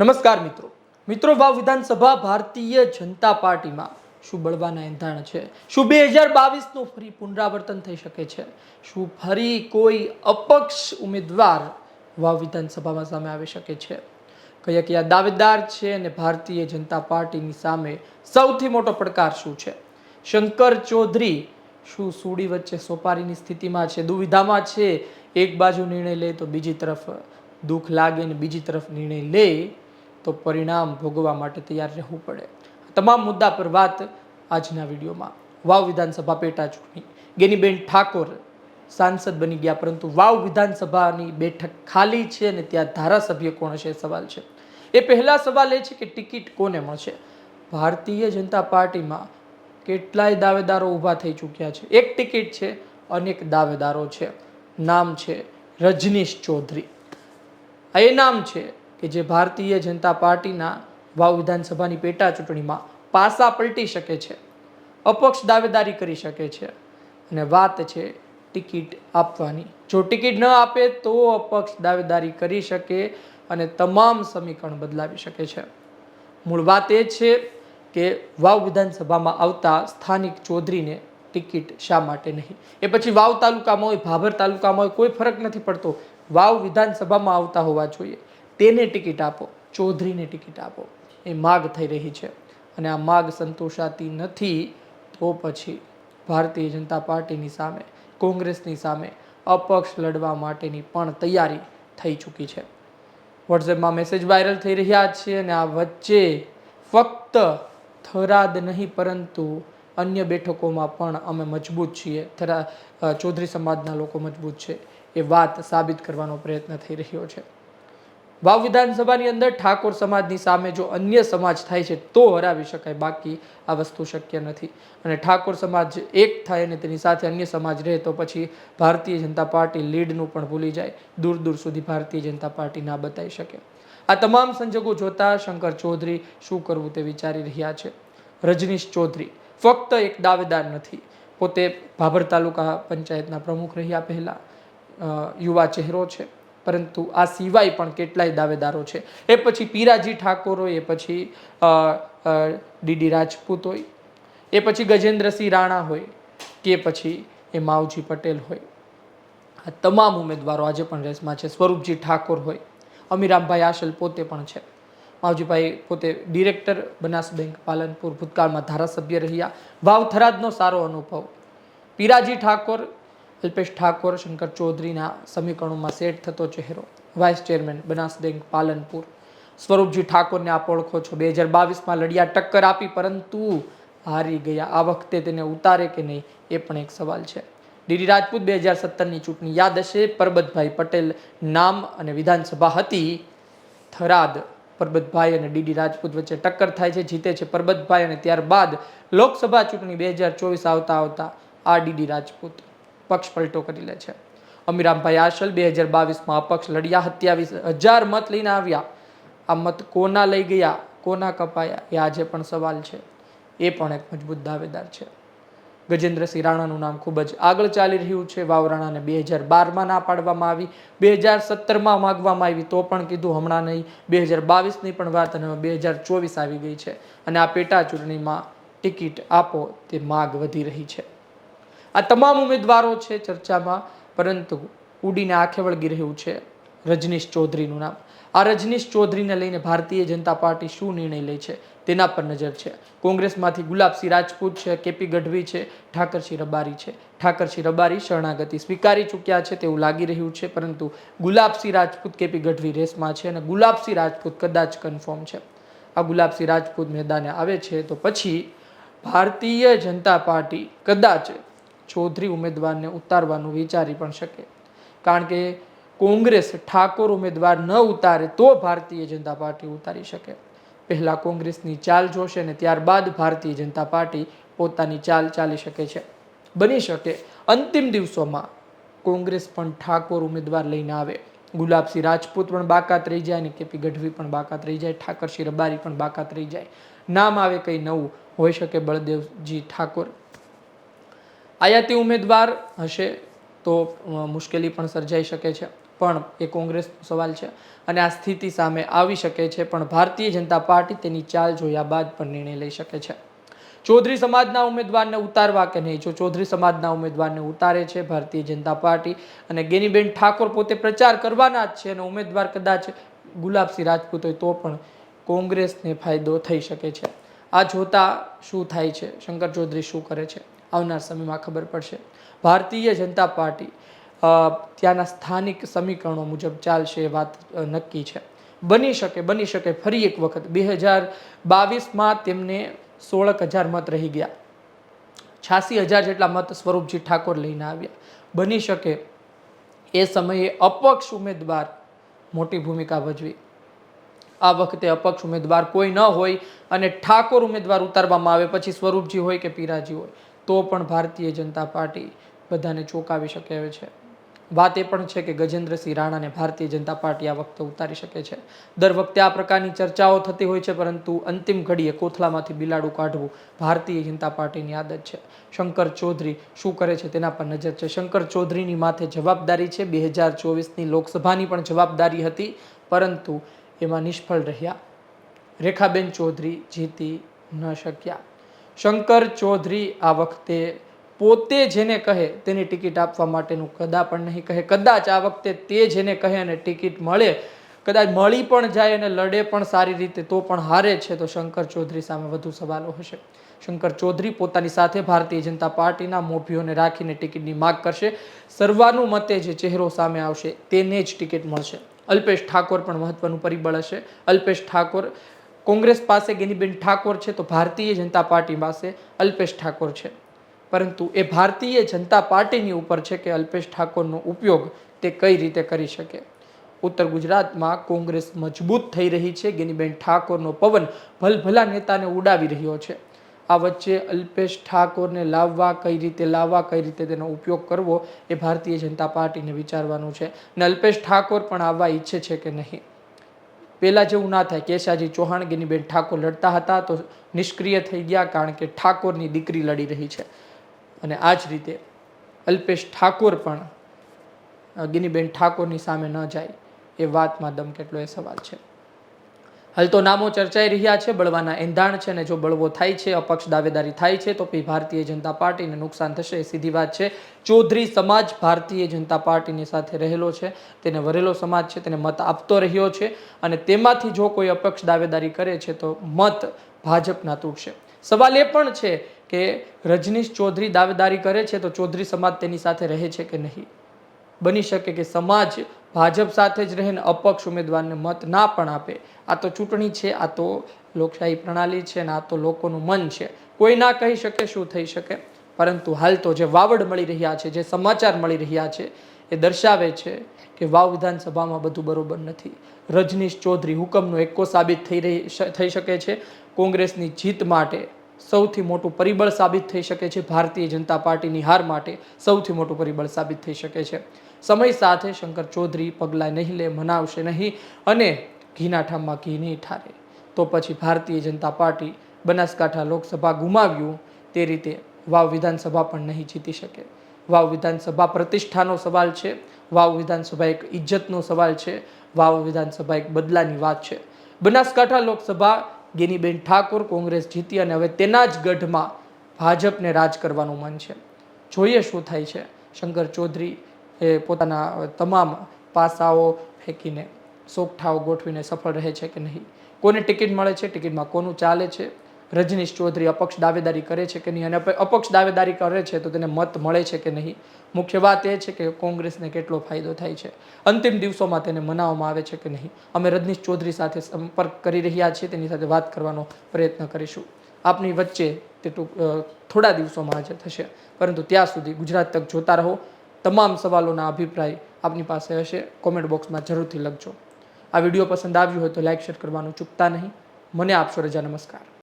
નમસ્કાર મિત્રો. મિત્રો, વાવ વિધાનસભા ભારતીય જનતા પાર્ટીમાં શું બળવાના એંધાણ છે? શું બે હજાર બાવીસનું ફરી પુનરાવર્તન થઈ શકે છે? શું ફરી કોઈ અપક્ષ ઉમેદવાર વાવ વિધાનસભામાં સામે આવી શકે છે? કયા કયા દાવેદાર છે અને ભારતીય જનતા પાર્ટીની સામે સૌથી મોટો પડકાર શું છે? શંકર ચૌધરી શું સૂડી વચ્ચે સોપારીની સ્થિતિમાં છે, દુવિધામાં છે? એક બાજુ નિર્ણય લે તો બીજી તરફ દુઃખ લાગે અને બીજી તરફ નિર્ણય લે? તો પરિણામ ભોગવવા માટે તૈયાર રહેવું પડે. તમામ મુદ્દા પર વાત આજના વિડીયોમાં. વાવ વિધાનસભા પેટા ચૂંટણી. ગેનીબેન ઠાકોર સાંસદ બની ગયા, પરંતુ વાવ વિધાનસભાની બેઠક ખાલી છે અને ત્યાં ધારાસભ્ય કોણ છે સવાલ છે. એ પહેલા સવાલ એ છે કે ટિકિટ કોને મળશે? ભારતીય જનતા પાર્ટીમાં કેટલાય દાવેદારો ઊભા થઈ ચૂક્યા છે. એક ટિકિટ છે, અનેક દાવેદારો છે. નામ છે રજનીશ ચૌધરી. આ એ નામ છે કે જે ભારતીય જનતા પાર્ટીના વાવ વિધાનસભાની પેટા ચૂંટણીમાં પાસા પલટી શકે છે, અપક્ષ દાવેદારી કરી શકે છે અને વાત છે ટિકિટ આપવાની. જો ટિકિટ ન આપે તો અપક્ષ દાવેદારી કરી શકે અને તમામ સમીકરણ બદલાવી શકે છે. મૂળ વાત એ છે કે વાવ વિધાનસભામાં આવતા સ્થાનિક ચૌધરીને ટિકિટ શા માટે નહીં? એ પછી વાવ તાલુકામાં હોય, ભાભર તાલુકામાં હોય, કોઈ ફરક નથી પડતો. વાવ વિધાનસભામાં આવતા હોવા જોઈએ. તેને ટિકિટ આપો, ચૌધરીને ટિકિટ આપો. એ માગ થઈ રહી છે. અને આ માગ સંતોષાતી નથી તો પછી ભારતીય જનતા પાર્ટીની સામે, કોંગ્રેસની સામે અપક્ષ લડવા માટેની પણ તૈયારી થઈ ચૂકી છે. વોટ્સએપમાં મેસેજ વાયરલ થઈ રહ્યા છે અને આ વચ્ચે ફક્ત થરાદ નહીં, પરંતુ અન્ય બેઠકોમાં પણ અમે મજબૂત છીએ. થરા ચૌધરી સમાજના લોકો મજબૂત છે. એ વાત સાબિત કરવાનો પ્રયત્ન થઈ રહ્યો છે. વાવ વિધાનસભાની અંદર ઠાકોર સમાજની સામે જો અન્ય સમાજ થાય છે, તો હરાવી શકાય. બાકી આ વસ્તુ શક્ય નથી. અને ઠાકોર સમાજ એક થાય અને તેની સાથે અન્ય સમાજ રહે, તો પછી ભારતીય જનતા પાર્ટી લીડનું પણ ભૂલી જાય. દૂર દૂર સુધી ભારતીય જનતા પાર્ટી ના બતાવી શકે. આ તમામ સંજોગો જોતા શંકર ચૌધરી શું કરવું તે વિચારી રહ્યા છે? રજનીશ ચૌધરી, ફક્ત એક દાવેદાર નથી. પોતે ભાભર તાલુકા પંચાયતના પ્રમુખ રહ્યા પહેલાં. યુવા ચહેરો છે. પરંતુ આ સિવાય પણ કેટલાય દાવેદારો છે. એ પછી પીરાજી ઠાકોર હોય, એ પછી ડીડી રાજપૂત હોય, એ પછી ગજેન્દ્રસિંહ રાણા હોય, કે પછી એ માવજી પટેલ હોય. આ તમામ ઉમેદવારો આજે પણ રેસમાં છે. સ્વરૂપજી ઠાકોર હોય, અમીરામભાઈ આશલ પોતે પણ છે. માવજીભાઈ પોતે ડિરેક્ટર બનાસ બેંક પાલનપુર ભૂતકાળમાં ધારાસભ્ય રહ્યા. વાવ સારો અનુભવ. પીરાજી ઠાકોર અલ્પેશ ઠાકોર, શંકર ચૌધરીના સમીકરણોમાં સેટ થતો ચહેરો. Vice chairman Banas bank, Palanpur. Swarupji ઠાકોરને આપ ઓળખો છો. બે હજાર બાવીસમાં લડ્યા ટક્કર આપી, પરંતુ હારી ગયા. આ વખતે તેને ઉતારે કે નહીં, એ પણ એક સવાલ છે. ડીડી રાજપૂત બે હજાર સત્તરની ચૂંટણી યાદ હશે. પરબતભાઈ પટેલ નામ અને વિધાનસભા હતી. થરાદ પરબતભાઈ અને ડીડી રાજપૂત વચ્ચે ટક્કર થાય છે, જીતે છે પરબતભાઈ અને ત્યારબાદ લોકસભા ચૂંટણી બે હજાર ચોવીસ આવતા આવતા આ ડીડી રાજપૂત. પક્ષ પલટો કરી લે છે. અમીરામભાઈ આશલ બે હજાર બાવીસમાં અપક્ષ લડ્યા સત્યાવીસ હજાર મત લઈને આવ્યા. આ મત કોના લઈ ગયા, કોના કપાયા, એ આજે પણ સવાલ છે. એ પણ એક મજબૂત દાવેદાર છે. ગજેન્દ્રસિંહ રાણાનું નામ ખૂબ જ આગળ ચાલી રહ્યું છે. વાવરાણાને બે હજાર બારમાં ના પાડવામાં આવી, બે હજાર સત્તરમાં માગવામાં આવી, તો પણ કીધું હમણાં નહીં. બે હજાર બાવીસની પણ વાત અને બે હજાર ચોવીસ આવી ગઈ છે. અને આ પેટા ચૂંટણીમાં ટિકિટ આપો તે માગ વધી રહી છે. આ તમામ ઉમેદવારો છે ચર્ચામાં, પરંતુ ઉડીને આંખે વળગી રહ્યું છે રજનીશ ચૌધરીનું નામ. આ રજનીશ ચૌધરીને લઈને ભારતીય જનતા પાર્ટી શું નિર્ણય લે છે તેના પર નજર છે. કોંગ્રેસમાંથી ગુલાબસિંહ રાજપૂત છે, કેપી ગઢવી છે, ઠાકરસિંહ રબારી છે. ઠાકરસિંહ રબારી શરણાગતિ સ્વીકારી ચૂક્યા છે તેવું લાગી રહ્યું છે, પરંતુ ગુલાબસિંહ રાજપૂત, કેપી ગઢવી રેસમાં છે અને ગુલાબસિંહ રાજપૂત કદાચ કન્ફર્મ છે. આ ગુલાબસિંહ રાજપૂત મેદાને આવે છે તો પછી ભારતીય જનતા પાર્ટી કદાચ ચૌધરી ઉમેદવારને ઉતારવાનું વિચારી પણ શકે. કારણ કે કોંગ્રેસ ઠાકોર ઉમેદવાર ન ઉતારે તો ભારતીય જનતા પાર્ટી ઉતારી શકે. પહેલાં કોંગ્રેસની ચાલ જોશે અને ત્યારબાદ ભારતીય જનતા પાર્ટી પોતાની ચાલ ચાલી શકે છે. બની શકે અંતિમ દિવસોમાં કોંગ્રેસ પણ ઠાકોર ઉમેદવાર લઈને આવે. ગુલાબસિંહ રાજપૂત પણ બાકાત રહી જાય અને કેપી ગઢવી પણ બાકાત રહી જાય, ઠાકરસિંહ રબારી પણ બાકાત રહી જાય. નામ આવે કંઈ નવું, હોઈ શકે બળદેવજી ઠાકોર. આયાતી ઉમેદવાર હશે તો મુશ્કેલી પણ સર્જાઈ શકે છે. પણ એ કોંગ્રેસનો સવાલ છે અને આ સ્થિતિ સામે આવી શકે છે, પણ ભારતીય જનતા પાર્ટી તેની ચાલ જોયા બાદ પણ નિર્ણય લઈ શકે છે. ચૌધરી સમાજના ઉમેદવારને ઉતારવા કે નહીં? જો ચૌધરી સમાજના ઉમેદવારને ઉતારે છે, ભારતીય જનતા પાર્ટી અને ગેનીબેન ઠાકોર પોતે પ્રચાર કરવાના જ છે અને ઉમેદવાર કદાચ ગુલાબસિંહ રાજપૂત હોય તો પણ કોંગ્રેસને ફાયદો થઈ શકે છે. આ જોતા શું થાય છે? શંકર ચૌધરી શું કરે છે? આવનાર સમયમાં ખબર પડશે. ભારતીય જનતા પાર્ટી ત્યાંના સ્થાનિક સમીકરણો મુજબ ચાલશે એ વાત નક્કી છે. બની શકે બની શકે ફરી એક વખત. બે હજાર બાવીસમાં તેમને સોળક હજાર મત રહી ગયા. છ્યાસી હજાર જેટલા મત સ્વરૂપજી ઠાકોર લઈને આવ્યા. બની શકે એ સમયે અપક્ષ ઉમેદવાર મોટી ભૂમિકા ભજવી. આ વખતે અપક્ષ ઉમેદવાર કોઈ ન હોય અને ઠાકોર ઉમેદવાર ઉતારવામાં આવે પછી સ્વરૂપજી હોય કે પીરાજી હોય. તો પણ ભારતીય જનતા પાર્ટી બધાને ચોંકાવી શકે છે. વાત એ પણ છે કે ગજેન્દ્રસિંહ રાણાને ભારતીય જનતા પાર્ટી આ વખતે ઉતારી શકે છે. દર વખતે આ પ્રકારની ચર્ચાઓ થતી હોય છે, પરંતુ અંતિમ ઘડીએ કોથળામાંથી બિલાડું કાઢવું ભારતીય જનતા પાર્ટીની આદત છે. શંકર ચૌધરી શું કરે છે તેના પર નજર છે. શંકર ચૌધરીની માથે જવાબદારી છે. બે હજાર ચોવીસની લોકસભાની પણ જવાબદારી હતી, પરંતુ એમાં નિષ્ફળ રહ્યા. રેખાબેન ચૌધરી જીતી ન શક્યા. શંકર ચૌધરી આ વખતે પોતે જેને કહે તેની ટિકિટ આપવા માટેનું કદા પણ નહીં કહે. કદાચ આ વખતે તે જેને કહે અને ટિકિટ મળે, કદાચ મળી પણ જાય અને લડે પણ સારી રીતે, તો પણ હારે છે, તો શંકર ચૌધરી સામે વધુ સવાલો હશે. શંકર ચૌધરી પોતાની સાથે ભારતીય જનતા પાર્ટીના મોભીઓને રાખીને ટિકિટની માગ કરશે. સર્વાનુમતે જે ચહેરો સામે આવશે તેને જ ટિકિટ મળશે. અલ્પેશ ઠાકોર પણ મહત્વનું પરિબળ હશે. અલ્પેશ ઠાકોર કોંગ્રેસ પાસે ગિનીબેન ઠાકોર છે તો ભારતીય જનતા પાર્ટી પાસે અલ્પેશ ઠાકોર છે. પરંતુ એ ભારતીય જનતા પાર્ટીની ઉપર છે કે અલ્પેશ ઠાકોરનો ઉપયોગ તે કઈ રીતે કરી શકે? ઉત્તર ગુજરાતમાં કોંગ્રેસ મજબૂત થઈ રહી છે, ગેનીબેન ઠાકોરનો પવન ભલભલા નેતાને ઉડાવી રહ્યો છે. આ વચ્ચે અલ્પેશ ઠાકોરને લાવવા, કઈ રીતે લાવવા, કઈ રીતે તેનો ઉપયોગ કરવો એ ભારતીય જનતા પાર્ટીને વિચારવાનું છે અને અલ્પેશ ઠાકોર પણ આવવા ઈચ્છે છે કે નહીં. પહેલાં જેવું ના થાય. કેશાજી ચૌહાણ ગિનીબેન ઠાકોર લડતા હતા તો નિષ્ક્રિય થઈ ગયા કારણ કે ઠાકોરની દીકરી લડી રહી છે. અને આ જ રીતે અલ્પેશ ઠાકોર પણ ગિનીબેન ઠાકોરની સામે ન જાય એ વાતમાં દમ કેટલો એ સવાલ છે. હાલ તો નામો ચર્ચાઈ રહ્યા છે, બળવાના એંધાણ છે અને જો બળવો થાય છે, અપક્ષ દાવેદારી થાય છે, તો પછી ભારતીય જનતા પાર્ટીને નુકસાન થશે, એ સીધી વાત છે. ચૌધરી સમાજ ભારતીય જનતા પાર્ટીની સાથે રહેલો છે, તેને વરેલો સમાજ છે, તેને મત આપતો રહ્યો છે અને તેમાંથી જો કોઈ અપક્ષ દાવેદારી કરે છે, તો મત ભાજપના તૂટશે. સવાલ એ પણ છે કે રજનીશ ચૌધરી દાવેદારી કરે છે, તો ચૌધરી સમાજ તેની સાથે રહે છે કે નહીં? બની શકે કે સમાજ ભાજપ સાથે જ રહીને અપક્ષ ઉમેદવારને મત ના પણ આપે. આ તો ચૂંટણી છે, આ તો લોકશાહી પ્રણાલી છે અને આ તો લોકોનું મન છે. કોઈ ના કહી શકે શું થઈ શકે? પરંતુ હાલ તો જે વાવડ મળી રહ્યા છે, જે સમાચાર મળી રહ્યા છે, એ દર્શાવે છે કે વાવ વિધાનસભામાં બધું બરોબર નથી. રજનીશ ચૌધરી હુકમનો એકો સાબિત થઈ રહી થઈ શકે છે. કોંગ્રેસની જીત માટે સૌથી મોટું પરિબળ સાબિત થઈ શકે છે ભારતીય જનતા પાર્ટીની હાર માટે સૌથી મોટું પરિબળ સાબિત થઈ શકે છે. સમય સાથે શંકર ચૌધરી પગલાં નહીં લે, મનાવશે નહીં અને ઘીના ઠામમાં ઘી નહીં ઠારે. તો પછી ભારતીય જનતા પાર્ટી બનાસકાંઠા લોકસભા ગુમાવ્યું તે રીતે વાવ વિધાનસભા પણ નહીં જીતી શકે. વાવ વિધાનસભા પ્રતિષ્ઠાનો સવાલ છે, વાવ વિધાનસભા એક ઇજ્જતનો સવાલ છે, વાવ વિધાનસભા એક બદલાની વાત છે. બનાસકાંઠા લોકસભા ગેનીબેન ઠાકોર કોંગ્રેસ જીતી અને હવે તેના જ ગઢમાં ભાજપને રાજ કરવાનું મન છે. જોઈએ શું થાય છે. શંકર ચૌધરી એ પોતાના તમામ પાસાઓ ફેંકીને સોગઠાઓ ગોઠવીને સફળ રહે છે કે નહીં? કોને ટિકિટ મળે છે? ટિકિટમાં કોનું ચાલે છે? રજનીશ ચૌધરી અપક્ષ દાવેદારી કરે છે કે નહીં? અને અપક્ષ દાવેદારી કરે છે તો તેને મત મળે છે કે નહીં? મુખ્ય વાત એ છે કે કોંગ્રેસને કેટલો ફાયદો થાય છે. અંતિમ દિવસોમાં તેને મનાવવામાં આવે છે કે નહીં? અમે રજનીશ ચૌધરી સાથે સંપર્ક કરી રહ્યા છીએ, તેની સાથે વાત કરવાનો પ્રયત્ન કરીશું. આપની વચ્ચે તે ટૂંક થોડા દિવસોમાં હાજર થશે. પરંતુ ત્યાં સુધી ગુજરાત તક જોતા રહો. તમામ સવાલોના અભિપ્રાય આપની પાસે હશે. કોમેન્ટ બોક્સમાં જરૂરથી લખજો. આ વીડિયો પસંદ આવ્યો હોય તો લાઇક શેર કરવાનું ચૂકતા નહીં. મને આપશો રજા. નમસ્કાર.